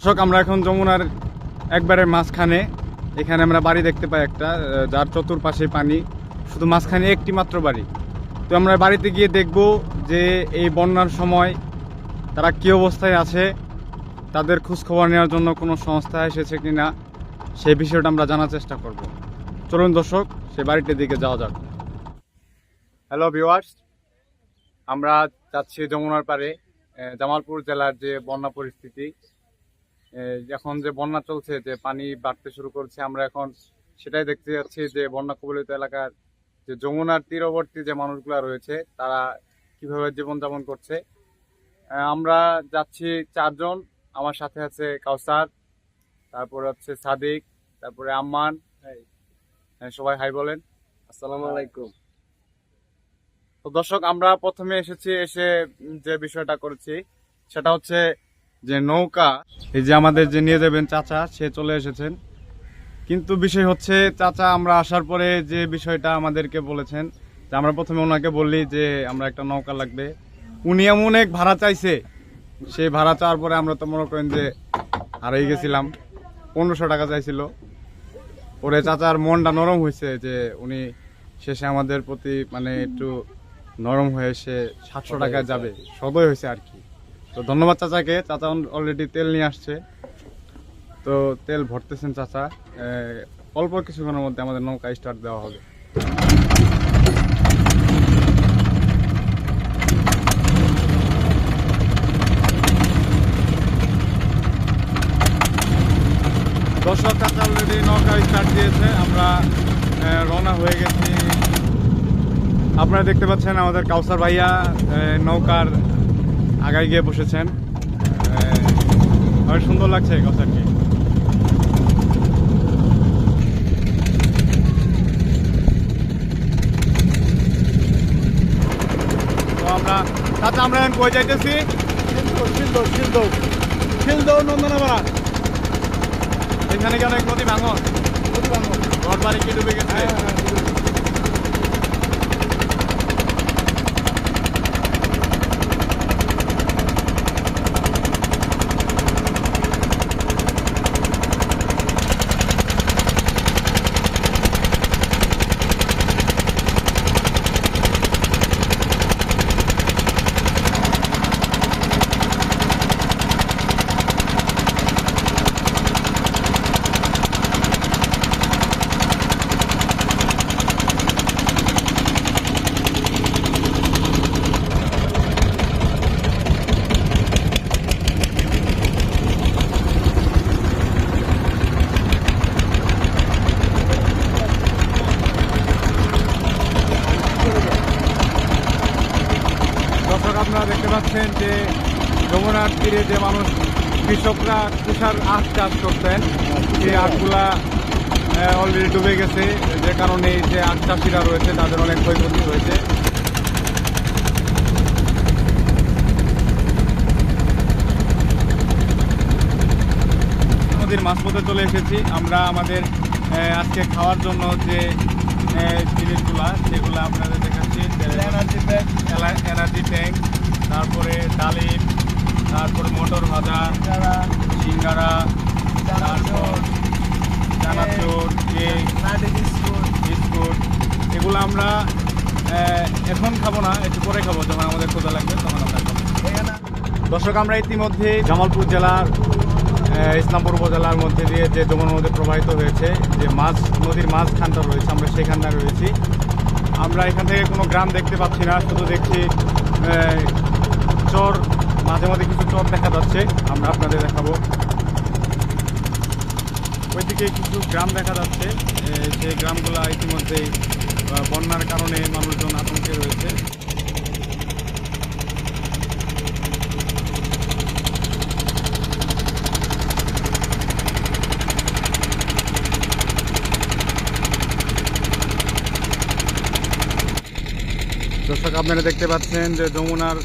দর্শক আমরা এখন যমুনার একবারে মাঝখানে। এখানে আমরা বাড়ি দেখতে পাই একটা যার চতুর্পাশে পানি শুধু মাঝখানে একটি মাত্র বাড়ি। তো আমরা বাড়িতে গিয়ে দেখব যে এই বন্যার সময় তারা কী অবস্থায় আছে তাদের খোঁজখবর নেওয়ার জন্য কোনো সংস্থা এসেছে কিনা সেই বিষয়টা আমরা জানার চেষ্টা করব। চলুন দর্শক সেই বাড়িটির দিকে যাওয়া যাক। হ্যালো ভিওয়ার্স আমরা যাচ্ছি যমুনার আহ, জামালপুর জেলার যে বন্যা পরিস্থিতি এখন যে বন্যা চলছে যে পানি বাড়তে শুরু করছে আমরা এখন সেটাই দেখতে যাচ্ছি যে বন্যা কবলিত এলাকার যে যমুনার তীরবর্তী যে মানুষগুলো রয়েছে তারা কীভাবে জীবনযাপন করছে। আমরা যাচ্ছি চারজন আমার সাথে আছে কাউসার তারপরে হচ্ছে সাদিক তারপরে আম্মান হ্যাঁ, সবাই হাই বলেন। আসসালামু আলাইকুম। তো দর্শক আমরা প্রথমে এসেছি এসে যে বিষয়টা করেছি সেটা হচ্ছে যে নৌকা, এই যে আমাদের যে নিয়ে যাবেন চাচা, সে চলে এসেছেন। কিন্তু বিষয় হচ্ছে, চাচা, আমরা আসার পরে যে বিষয়টা আমাদেরকে বলেছেন, যে আমরা প্রথমে ওনাকে বললি যে আমরা একটা নৌকা লাগবে। উনি এমন এক ভাড়া চাইছে। সেই ভাড়া চাওয়ার পরে আমরা তো মনে করেন যে হারিয়ে গেছিলাম। পনেরোশো টাকা চাইছিল। পরে চাচার মনটা নরম হয়েছে যে উনি শেষে আমাদের প্রতি মানে একটু নরম হয়ে সে সাতশো টাকা যাবে। সদয় হয়েছে আর কি। তো ধন্যবাদ চাচাকে। চাচা অলরেডি তেল নিয়ে আসছে। তো তেল ভরতেছেন চাচা। অল্প কিছুক্ষণের মধ্যে আমাদের নৌকা স্টার্ট দেওয়া হবে। দর্শক, চাচা অলরেডি নৌকা স্টার্ট দিয়েছে। আমরা রওনা হয়ে গেছি। আপনারা দেখতে পাচ্ছেন আমাদের কাউসার ভাইয়া নৌকার আগায় গিয়ে বসেছেন। অনেক সুন্দর লাগছে কাউসারকে তো আমরা চাচা আমরা এখন যাইতেছি? কি অনেক নদী ভাঙন? ঘর বাড়ি কি ডুবে গেছে দর্শক পাচ্ছেন যে যমুনার তীরে যে মানুষ কৃষকরা তুষার আখ চাষ করতেন সেই আখগুলা অলরেডি ডুবে গেছে। যে কারণে যে আখ চাষিরা রয়েছে তাদের অনেক ক্ষয়ক্ষতি হয়েছে। নদীর মাঝপথে চলে এসেছি। আমরা আমাদের আজকে খাওয়ার জন্য যে জিনিসগুলা সেগুলো আপনাদের এনার্জি ব্যাগ এনার্জি ট্যাঙ্ক তারপরে ডালিম তারপরে মটর ভাজা সিঙ্গারা তারপর চানাচুর কেক বিস্কুট। এগুলো আমরা এখন খাব না একটু পরে খাব যখন আমাদের ক্ষুদা লাগবে তখন আমরা খাব। দর্শক আমরা ইতিমধ্যে জামালপুর জেলার ইসলামপুর উপজেলার মধ্যে দিয়ে যে যমুনা নদী প্রবাহিত হয়েছে যে মাছ নদীর মাঝখানটা রয়েছে আমরা সেখানটা রয়েছি। আমরা এখান থেকে কোনো গ্রাম দেখতে পাচ্ছি না, শুধু দেখছি চর, মাঝে মাঝে কিছু চর দেখা যাচ্ছে, আমরা আপনাদের দেখাবো। ওইদিকে কিছু গ্রাম দেখা যাচ্ছে যে গ্রামগুলো ইতিমধ্যেই বন্যার কারণে মানুষজন আতঙ্কে রয়েছে। দর্শক, আপনারা দেখতে পাচ্ছেন যে যমুনার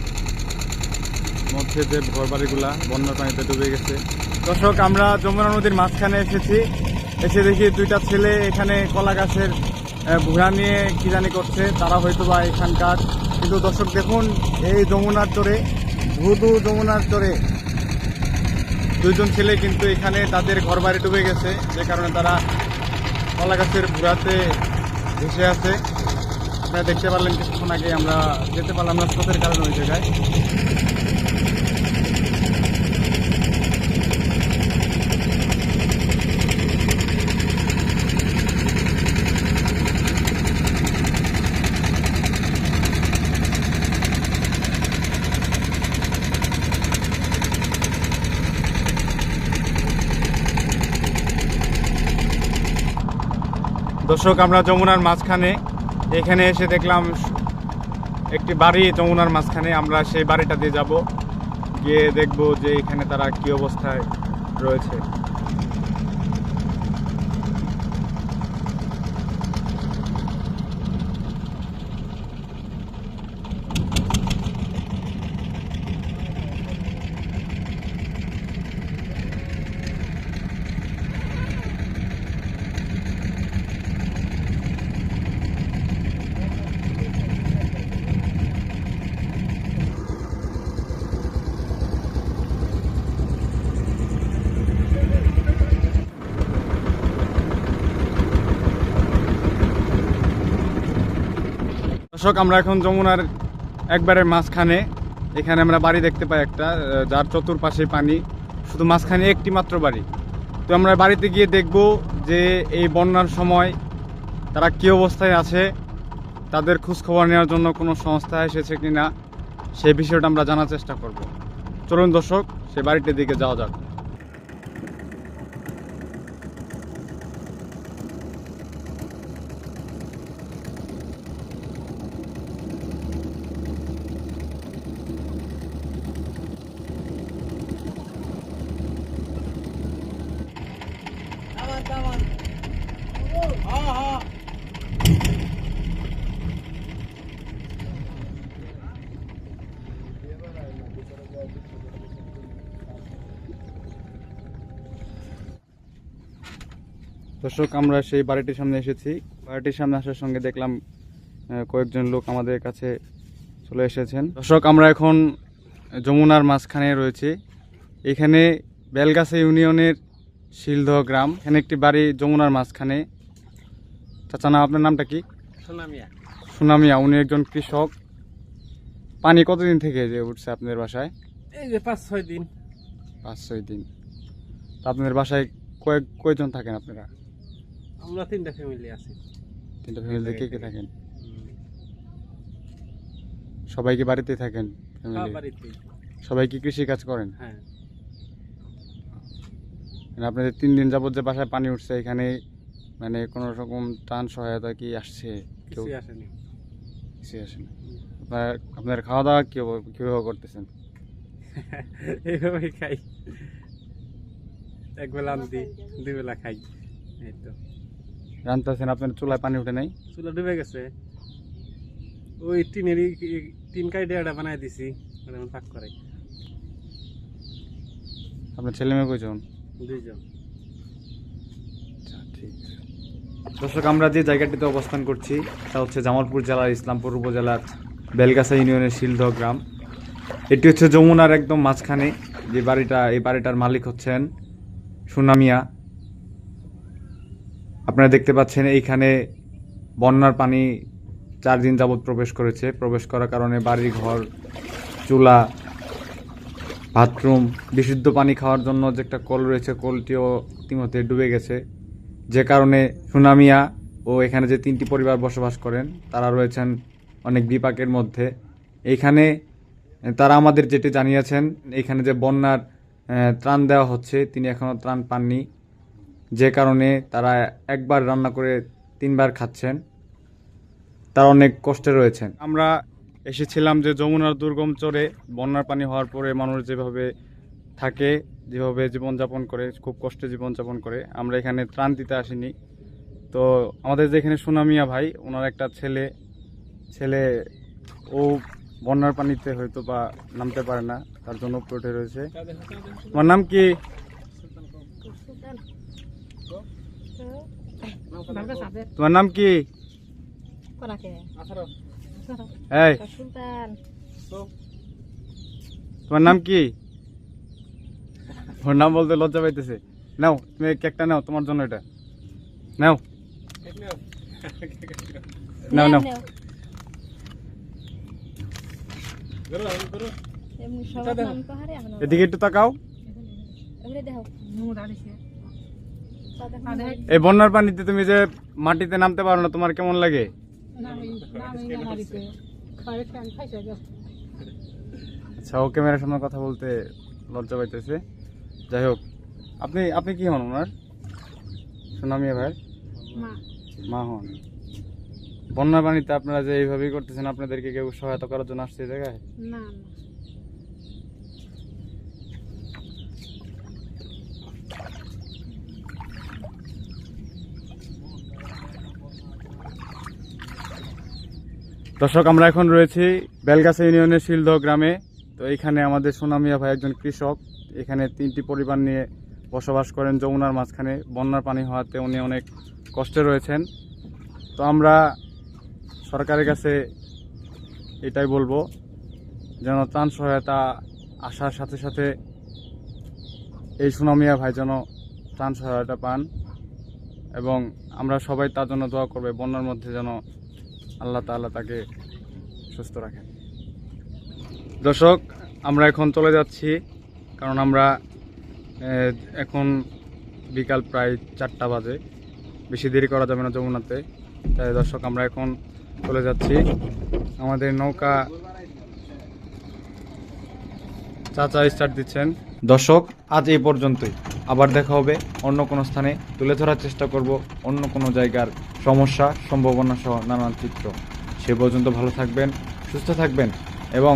মধ্যে যে ঘরবাড়িগুলা বন্যার পানিতে ডুবে গেছে। দর্শক, আমরা যমুনা নদীর মাঝখানে এসেছি। এসে দেখি দুইটা ছেলে এখানে কলা গাছের ভুড়া নিয়ে কি জানি করছে, তারা হয়তো বা এখানকার। কিন্তু দর্শক, দেখুন, এই যমুনার চরে ভুদু যমুনার চরে দুইজন ছেলে কিন্তু এখানে তাদের ঘর বাড়ি ডুবে গেছে, যে কারণে তারা কলা গাছের ঘুরাতে ভেসে আছে। আপনারা দেখতে পারলেন কিছুক্ষণ আগে আমরা যেতে পারলাম না স্রোতের কারণে ওই জায়গায়। দর্শক, আমরা যমুনার মাঝখানে এখানে এসে দেখলাম একটি বাড়ি যমুনার মাঝখানে। আমরা সেই বাড়িটাতে যাব। গিয়ে দেখব যে এখানে তারা কি অবস্থায় রয়েছে। দর্শক, আমরা এখন যমুনার একবারে মাঝখানে। এখানে আমরা বাড়ি দেখতে পাই একটা যার চতুর্পাশে পানি, শুধু মাঝখানে একটি মাত্র বাড়ি। তো আমরা বাড়িতে গিয়ে দেখব যে এই বন্যার সময় তারা কী অবস্থায় আছে, তাদের খোঁজখবর নেওয়ার জন্য কোনো সংস্থা এসেছে কি না সে বিষয়টা আমরা জানার চেষ্টা করব। চলুন দর্শক, সে বাড়িটির দিকে যাওয়া যাক। দর্শক আমরা সেই বাড়িটির সামনে এসেছি। বাড়িটির সামনে আসার সঙ্গে দেখলাম কয়েকজন লোক আমাদের কাছে চলে এসেছেন। দর্শক আমরা এখন যমুনার মাঝখানে রয়েছি। এখানে বেলগাছা ইউনিয়নের শিলদহ গ্রাম। এখানে একটি বাড়ি যমুনার মাঝখানে। চাচা না আপনার নামটা কি? সোনামিয়া। সুনামিয়া উনি একজন কৃষক। পানি কতদিন থেকে যে উঠছে আপনাদের বাসায়? এই যে পাঁচ ছয় দিন। পাঁচ ছয় দিন। আপনাদের বাসায় কয়েক কয়জন থাকেন আপনারা? আমরা তিনটা ফ্যামিলি আছি। তিনটা ফ্যামিলিতে কে কে থাকেন? সবাই কি বাড়িতে থাকেন ফ্যামিলি সবাই কি কৃষি কাজ করেন? হ্যাঁ। মানে আপনাদের তিন দিন যাবত যে বাসায় পানি উঠছে এখানে মানে কোনো রকম ত্রাণ সহায়তা কি আসছে? কেউ আসেনি। কিছু আসে না আপনার আপনার খাওয়া দাওয়া কি কীভাবে করতেছেন? এইভাবে খাই। এক বেলা আনতি দুই বেলা খাই। এই তো। রান্তাছেন আপনার চুলায় পানি উঠে নাই? চুলা ডুবে গেছে। ওই টিনের টিন কাই ডেয়াটা বানাই দিছি ওটা এখন পাক করে। আপনার ছেলে মেয়ে কয়জন? দুইজন। আচ্ছা ঠিক আছে। দর্শক আমরা যে জায়গাটিতে অবস্থান করছি তা হচ্ছে জামালপুর জেলার ইসলামপুর উপজেলার বেলগাছা ইউনিয়নের শিলদহ গ্রাম। এটি হচ্ছে যমুনার একদম মাঝখানে, যে বাড়িটা, এই বাড়িটার মালিক হচ্ছেন সুনামিয়া আপনারা দেখতে পাচ্ছেন এইখানে বন্যার পানি চার দিন যাবৎ প্রবেশ করেছে। প্রবেশ করার কারণে বাড়ি ঘর চুলা, বাথরুম, বিশুদ্ধ পানি খাওয়ার জন্য যে একটা কল রয়েছে, কলটিও ইতিমধ্যে ডুবে গেছে। যে কারণে সুনামিয়া ও এখানে যে তিনটি পরিবার বসবাস করেন, তারা রয়েছেন অনেক বিপাকের মধ্যে। এইখানে তারা আমাদের যেটি জানিয়েছেন, এখানে যে বন্যার ত্রাণ দেওয়া হচ্ছে, তিনি এখনও ত্রাণ পাননি। যে কারণে তারা একবার রান্না করে তিনবার খাচ্ছেন। তারা অনেক কষ্টে রয়েছেন। আমরা এসেছিলাম যে যমুনার দুর্গম চরে, বন্যার পানি হওয়ার পরে মানুষ যেভাবে থাকে, যেভাবে জীবনযাপন করে, খুব কষ্টে জীবনযাপন করে, আমরা এখানে ত্রাণ দিতে আসিনি। তো আমাদের যেখানে সুনামিয়া ভাই, ওনার একটা ছেলে ছেলে, ও বন্যার পানিতে হয়তো বা নামতে পারে না তার জন্য উপরে উঠে রয়েছে। তোমার নাম কি? তোমার নাম কি? তোমার নাম কি? ওর নাম বলতে লজ্জা পাইতেছে। নাও তুমি কেকটা নাও তোমার জন্য এটা। নাও নাও। নাও নেও। ধরো, ধরো। এমনি সব এটা দেখো। নাম পাহাড়ে এখন এদিকে একটু তাকাও। এই বন্যার পানিতে তুমি যে মাটিতে নামতে পারো না তোমার কেমন লাগে? আচ্ছা ও ক্যামেরার সামনে কথা বলতে লজ্জা পাইতেছে। যাই হোক আপনি আপনি কি হন ওনার? সুনামিয়া ভাই মা হন। বন্যার পানিতে আপনারা যে এইভাবেই করতেছেন আপনাদেরকে কেউ সহায়তা করার জন্য আসছে জায়গায়? না। দর্শক আমরা এখন রয়েছি বেলগাছা ইউনিয়নের শিলদহ গ্রামে। তো এখানে আমাদের সোনামিয়া ভাই একজন কৃষক। এখানে তিনটি পরিবার নিয়ে বসবাস করেন যমুনার মাঝখানে। বন্যার পানি হওয়াতে উনি অনেক কষ্টে রয়েছেন। তো আমরা সরকারের কাছে এটাই বলব, যেন ত্রাণ সহায়তা আসার সাথে সাথে এই সুনামিয়া ভাই যেন ত্রাণ সহায়তা পান এবং আমরা সবাই তার জন্য দোয়া করবে বন্যার মধ্যে যেন আল্লাহ তাআলা তাকে সুস্থ রাখেন। দর্শক, আমরা এখন চলে যাচ্ছি, কারণ আমরা এখন বিকাল প্রায় চারটা বাজে। বেশি দেরি করা যাবে না যমুনাতে। তাই দর্শক, আমরা এখন চলে যাচ্ছি। আমাদের নৌকা চাচা স্টার্ট দিচ্ছেন। দর্শক, আজ এই পর্যন্তই। আবার দেখা হবে অন্য কোনো স্থানে। তুলে ধরার চেষ্টা করব অন্য কোনো জায়গার সমস্যা, সম্ভাবনা সহ নানান চিত্র। সে পর্যন্ত ভালো থাকবেন, সুস্থ থাকবেন এবং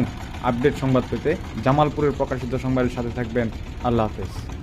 আপডেট সংবাদ পেতে জামালপুরের প্রকাশিত সংবাদের সাথে থাকবেন। আল্লাহ হাফেজ।